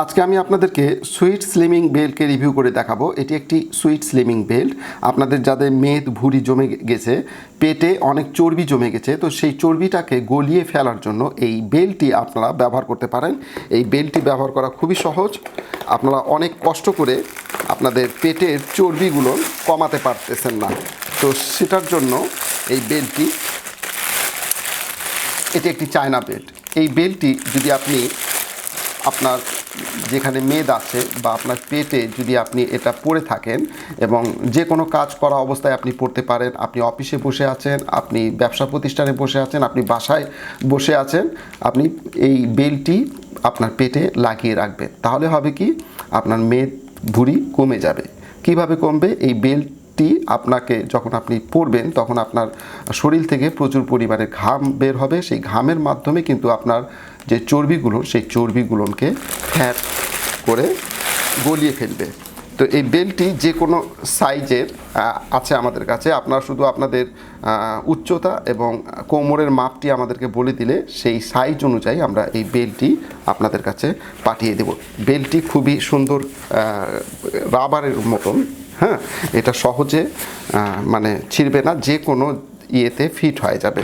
আজকে আমি আপনাদেরকে সুইট স্লিমিং বেল্টকে রিভিউ করে দেখাবো। এটি একটি সুইট স্লিমিং বেল্ট আপনাদের যাদের মেদ, ভুঁড়ি জমে গেছে, পেটে অনেক চর্বি জমে গেছে, তো সেই চর্বিটাকে গলিয়ে ফেলার জন্য এই বেল্টটি আপনারা ব্যবহার করতে পারেন। এই বেল্টটি ব্যবহার করা খুবই সহজ। আপনারা অনেক কষ্ট করে আপনাদের পেটের চর্বিগুলো কমাতে পারতেছেন না। তো সেটার জন্য এই বেল্টটি এটি একটি চায়না বেল্ট। এই বেল্টটি যদি আপনি আপনার যেখানে মেদ আছে বা আপনার পেটে যদি আপনি এটা পরে থাকেন এবং যে কোনো কাজ করা অবস্থায় আপনি পড়তে পারেন, আপনি অফিসে বসে আছেন, আপনি ব্যবসা প্রতিষ্ঠানে বসে আছেন, আপনি বাসায় বসে আছেন, আপনি এই বেলটি আপনার পেটে লাগিয়ে রাখবেন। তাহলে হবে কি? আপনার মেদ ভুঁড়ি কমে যাবে। কীভাবে কমবে? এই বেল্ট টি আপনাকে যখন আপনি পড়বেন, তখন আপনার শরীর থেকে প্রচুর পরিমাণে ঘাম বের হবে। সেই ঘামের মাধ্যমে কিন্তু আপনার যে চর্বিগুলো, সেই চর্বিগুলোকে ফ্যাট করে গলিয়ে ফেলবে। তো এই বেল্টটি যে কোনো সাইজের আছে আমাদের কাছে। আপনারা শুধু আপনাদের উচ্চতা এবং কোমরের মাপটি আমাদেরকে বলে দিলে সেই সাইজ অনুযায়ী আমরা এই বেল্টটি আপনাদের কাছে পাঠিয়ে দেব। বেল্টটি খুবই সুন্দর রাবারের মতন হ্যাঁ এটা সহজে মানে ছিঁড়বে না, যে কোনো ইয়েতে ফিট হয়ে যাবে।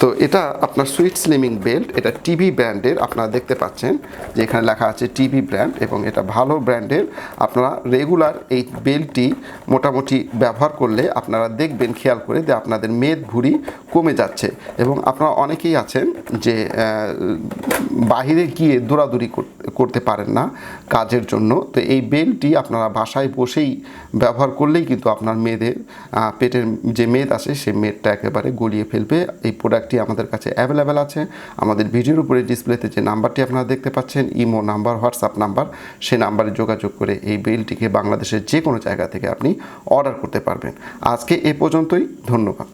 তো এটা আপনার সুইট স্লিমিং বেল্ট, এটা টিভি ব্র্যান্ডের, আপনারা দেখতে পাচ্ছেন যে এখানে লেখা আছে টিভি ব্র্যান্ড এবং এটা ভালো ব্র্যান্ডের। আপনারা রেগুলার এই বেল্টটি মোটামুটি ব্যবহার করলে আপনারা দেখবেন, খেয়াল করে যে আপনাদের মেদ ভুঁড়ি কমে যাচ্ছে এবং আপনারা অনেকেই আছেন যে বাহিরে গিয়ে দৌড়াদৌড়ি করতে পারেন না কাজের জন্য। তো এই বেলটি আপনারা বাসায় বসেই ব্যবহার করলেই কিন্তু আপনার মেয়েদের পেটের যে মেদ আছে সেই মেদটা একেবারে গলিয়ে ফেলবে। এই প্রোডাক্টটি আমাদের কাছে অ্যাভেলেবেল আছে। আমাদের ভিডিওর উপরে ডিসপ্লেতে যে নাম্বারটি আপনারা দেখতে পাচ্ছেন, ইমো নাম্বার, হোয়াটসঅ্যাপ নাম্বার, সেই নাম্বারে যোগাযোগ করে এই বেলটিকে বাংলাদেশের যে কোনো জায়গা থেকে আপনি অর্ডার করতে পারবেন। আজকে এ পর্যন্তই, ধন্যবাদ।